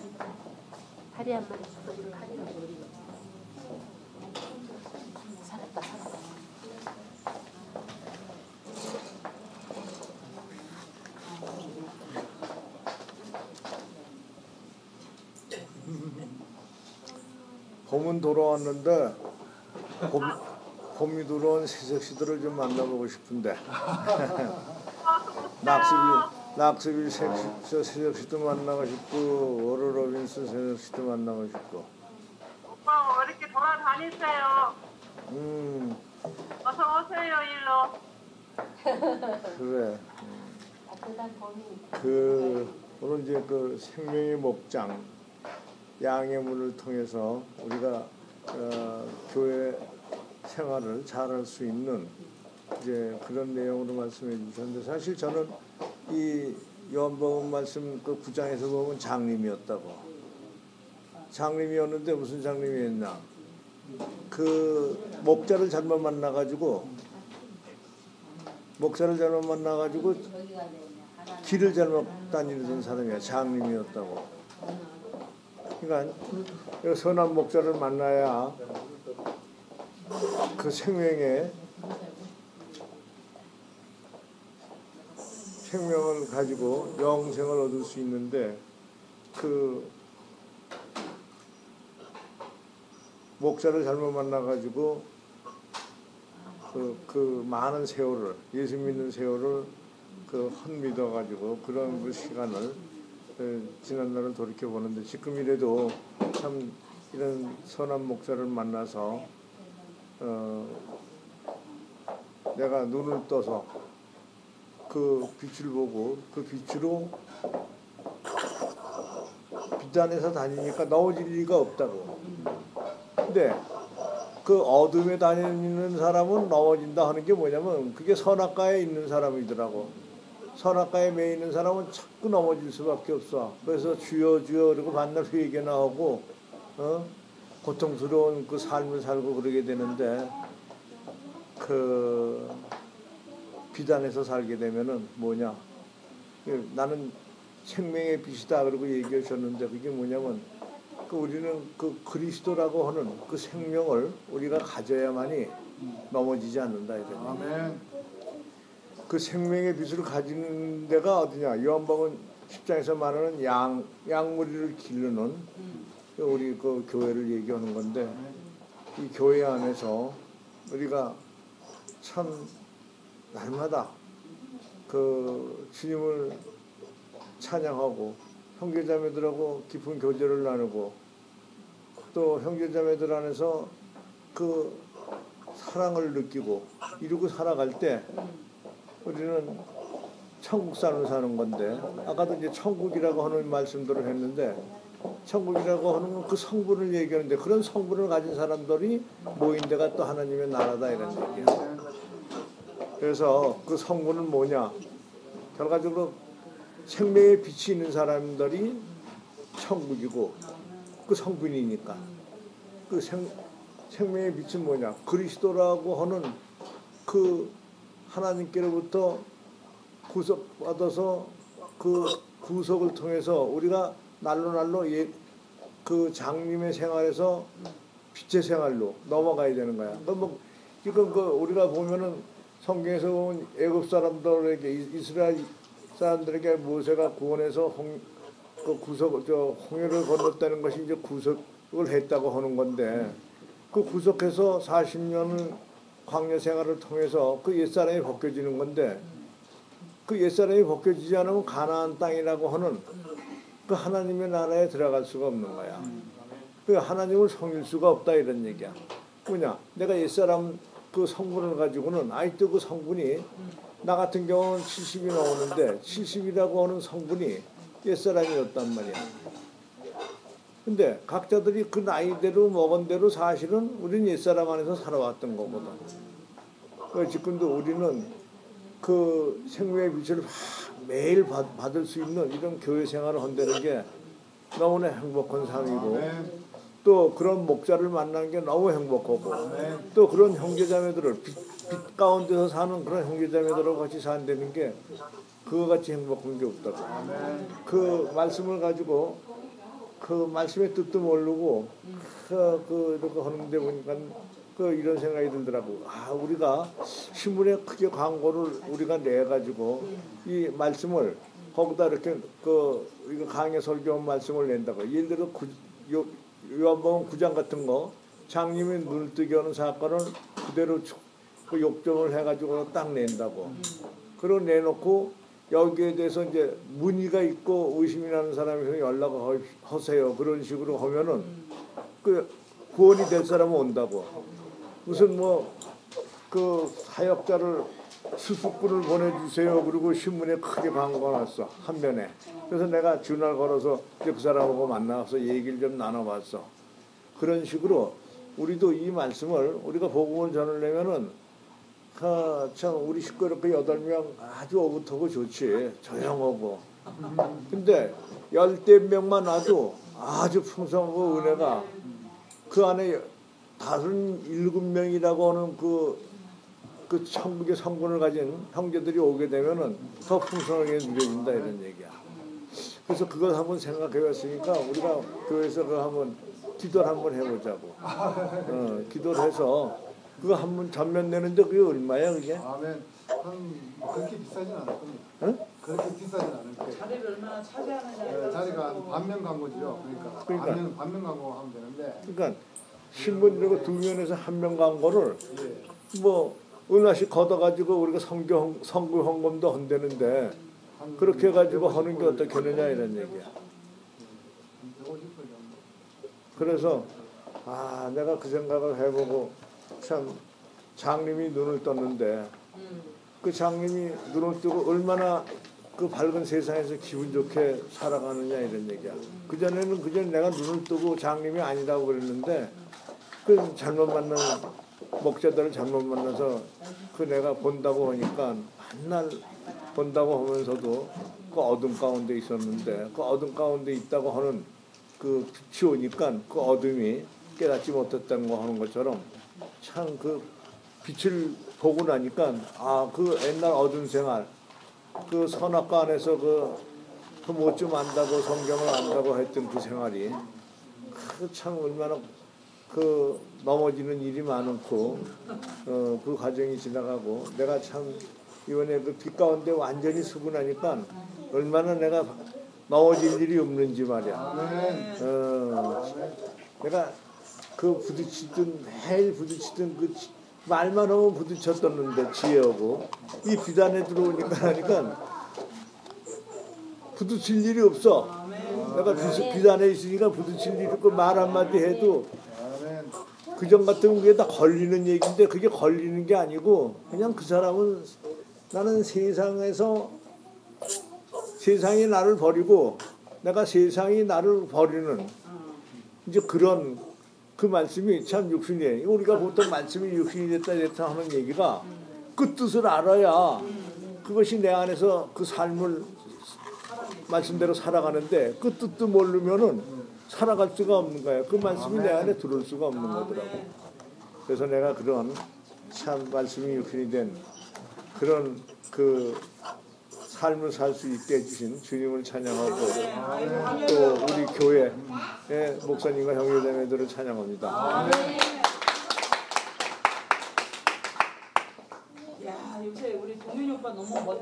마리 다리 한 마리 죽어지는 다리가 머리 살았다 살았다. 봄은 돌아왔는데 봄, 봄이 돌아온 새색시들을 좀 만나보고 싶은데. 낙스빌 낙스빌 새색시, 새색시도 만나고 싶고 워러 로빈슨 새색시도 만나고 싶고 오빠 왜 이렇게 돌아다니세요? 음 어서 오세요 일로. 그래 그 오늘 이제 그 생명의 목장 양의 문을 통해서 우리가 어, 교회 생활을 잘할 수 있는 이제 그런 내용으로 말씀해 주셨는데 사실 저는 이 요한복음 말씀 그 구장에서 보면 장님이었다고. 장님이었는데 무슨 장님이었나? 그 목자를 잘못 만나가지고 목자를 잘못 만나가지고 길을 잘못 다니는 사람이야. 장님이었다고. 그러니까 이 선한 목자를 만나야 그 생명에 생명을 가지고 영생을 얻을 수 있는데 그 목자를 잘못 만나가지고 그, 그 많은 세월을 예수 믿는 세월을 그 헛믿어가지고 그런 그 시간을 그 지난날을 돌이켜 보는데 지금이라도 참 이런 선한 목자를 만나서 어 내가 눈을 떠서 그 빛을 보고 그 빛으로 빛 안에서 다니니까 넘어질 리가 없다고. 근데 그 어둠에 다니는 사람은 넘어진다 하는 게 뭐냐면 그게 선악가에 있는 사람이더라고. 선악가에 매 있는 사람은 자꾸 넘어질 수밖에 없어. 그래서 주여 주여 그리고 만날 회개 나오고 어? 고통스러운 그 삶을 살고 그러게 되는데 그 비단에서 살게 되면은 뭐냐? 그 나는 생명의 빛이다 그러고 얘기하셨는데 그게 뭐냐면 그 우리는 그 그리스도라고 하는 그 생명을 우리가 가져야만이 넘어지지 않는다 이런. 아멘. 그 생명의 빛을 가지는 데가 어디냐? 요한복음 10장에서 말하는 양 양무리를 기르는 우리 그 교회를 얘기하는 건데 이 교회 안에서 우리가 참 날마다 그 주님을 찬양하고 형제자매들하고 깊은 교제를 나누고 또 형제자매들 안에서 그 사랑을 느끼고 이루고 살아갈 때 우리는 천국 사는 사는 건데 아까도 이제 천국이라고 하는 말씀들을 했는데 천국이라고 하는 건 그 성분을 얘기하는데 그런 성분을 가진 사람들이 모인 데가 또 하나님의 나라다 이런 얘기예요. 그래서 그 성분은 뭐냐? 결과적으로 생명의 빛이 있는 사람들이 천국이고 그 성분이니까 그 생, 생명의 빛은 뭐냐? 그리스도라고 하는 그 하나님께로부터 구속받아서 그 구속을 통해서 우리가 날로 날로 예, 그 장님의 생활에서 빛의 생활로 넘어가야 되는 거야. 그뭐 이건 그 우리가 보면은 성경에서 보면 애굽 사람들에게 이- 이스라엘 사람들에게 모세가 구원해서 홍, 그 구속 저 홍해를 건넜다는 것이 이제 구속을 했다고 하는 건데 그 구속해서 40년을 광야 생활을 통해서 그 옛사람이 벗겨지는 건데 그 옛사람이 벗겨지지 않으면 가나안 땅이라고 하는 그 하나님의 나라에 들어갈 수가 없는 거야. 그 하나님을 섬길 수가 없다 이런 얘기야. 뭐냐? 내가 옛사람 그 성분을 가지고는 아직도 그 성분이 나 같은 경우는 70이 나오는데 70이라고 하는 성분이 옛사람이었단 말이야. 근데 각자들이 그 나이대로 먹은 대로 사실은 우리는 옛사람 안에서 살아왔던 거거든. 그 지금도 우리는 그 생명의 빛을 매일 받, 받을 수 있는 이런 교회 생활을 한다는 게 너무나 행복한 삶이고 아멘. 또 그런 목자를 만나는 게 너무 행복하고 또 그런 형제자매들을 빛, 빛 가운데서 사는 그런 형제자매들하고 같이 산다는 게 그거 같이 행복한 게 없다고 그 말씀을 가지고 그 말씀의 뜻도 모르고 그, 그 이렇게 하는데 보니까 그 이런 생각이 들더라고. 아 우리가 신문에 크게 광고를 우리가 내 가지고 이 말씀을 거기다 이렇게 그 이거 강의 설교한 말씀을 낸다고. 예를 들어 구, 요 요한복음 구장 같은 거 장님이 눈을 뜨게 하는 사건을 그대로 주- 그 욕정을 해가지고 딱 낸다고. 그걸 내놓고 여기에 대해서 이제 문의가 있고 의심이 나는 사람이 연락을 하- 하세요. 그런 식으로 하면은 그 구원이 될 사람은 온다고. 무슨 뭐 그 사역자를 수습군을 보내주세요. 그리고 신문에 크게 났어 한 면에. 그래서 내가 전화를 걸어서 이제 그 사람하고 만나서 얘기를 좀 나눠봤어. 그런 식으로 우리도 이 말씀을 우리가 복음을 전하려면은 아, 참 우리 식구 이렇게 여덟 명 아주 오붓하고 좋지 조용하고 근데 열대 명만 와도 아주 풍성하고 은혜가 그 안에 다섯 일곱 명이라고 하는 그, 그 천국의 성분을 가진 형제들이 오게 되면은 더 풍성하게 누려진다 이런 얘기야. 그래서 그걸 한번 생각해 봤으니까 우리가 교회에서 그 한번 기도를 한번 해보자고. 어, 기도를 해서 그거 한번 전면 내는데 그게 얼마야 그게? 아멘. 한 그렇게 비싸진 않을 겁니다. 응? 그렇게 비싸진 않을 거예요. 자리를 얼마나 차지하느냐에 네, 자리가 한 반면 광고죠. 그러니까, 그러니까. 반면 반면 광고 하면 되는데 그러니까 신문 이러고 두 면에서 한 명 광고를 예, 뭐 얼마씩 걷어가지고 우리가 성교 성교 헌금도 한 그렇게 해가지고 150 하는 게 되느냐 이런 얘기야. 한 150불 정도. 그래서 아 내가 그 생각을 해보고 참 장님이 눈을 떴는데 그 장님이 눈을 뜨고 얼마나 그 밝은 세상에서 기분 좋게 살아가느냐 이런 얘기야. 그 전에는 그 전에 내가 눈을 뜨고 장님이 아니라고 그랬는데 그 잘못 만난 목자들을 잘못 만나서 그 내가 본다고 하니까 맨날 본다고 하면서도 그 어둠 가운데 있었는데 그 어둠 가운데 있다고 하는 그 빛이 오니까 그 어둠이 깨닫지 못했다는 거 하는 것처럼 참 그 빛을 보고 나니까 아 그 옛날 어둠 생활 그 선악과 안에서 그그뭐좀 안다고 성경을 안다고 했던 그 생활이 그 참 얼마나 그 넘어지는 일이 많고 어, 그 과정이 지나가고 내가 참 이번에 그 빛 가운데 완전히 나니까 얼마나 내가 넘어질 일이 없는지 말이야. 어. 내가 그 부딪히든 매일 부딪히든 그 지- 말만 하면 부딪혔었는데 지혜하고 이 비단에 들어오니까 하니까 부딪힐 일이 없어. 내가 비, 비단에 있으니까 부딪힐 일이 없고 말 한마디 해도. 그전 같으면 그게 다 걸리는 얘기인데 그게 걸리는 게 아니고 그냥 그 사람은 나는 세상에서 세상이 나를 버리고 내가 세상이 나를 버리는 이제 그런 그 말씀이 참 육신이에요. 우리가 보통 말씀이 육신이 됐다 됐다 하는 얘기가 그 뜻을 알아야 그것이 내 안에서 그 삶을 말씀대로 살아가는데 그 뜻도 모르면은 살아갈 수가 없는 거예요. 그 말씀이 내 안에 들어올 수가 없는 거더라고. 그래서 내가 그런 참 말씀이 육신이 된 그런 그 삶을 살 수 있게 해주신 주님을 찬양하고 또 우리 교회의 목사님과 형제자매들을 찬양합니다. 야 요새 우리 동윤이 오빠 너무 멋.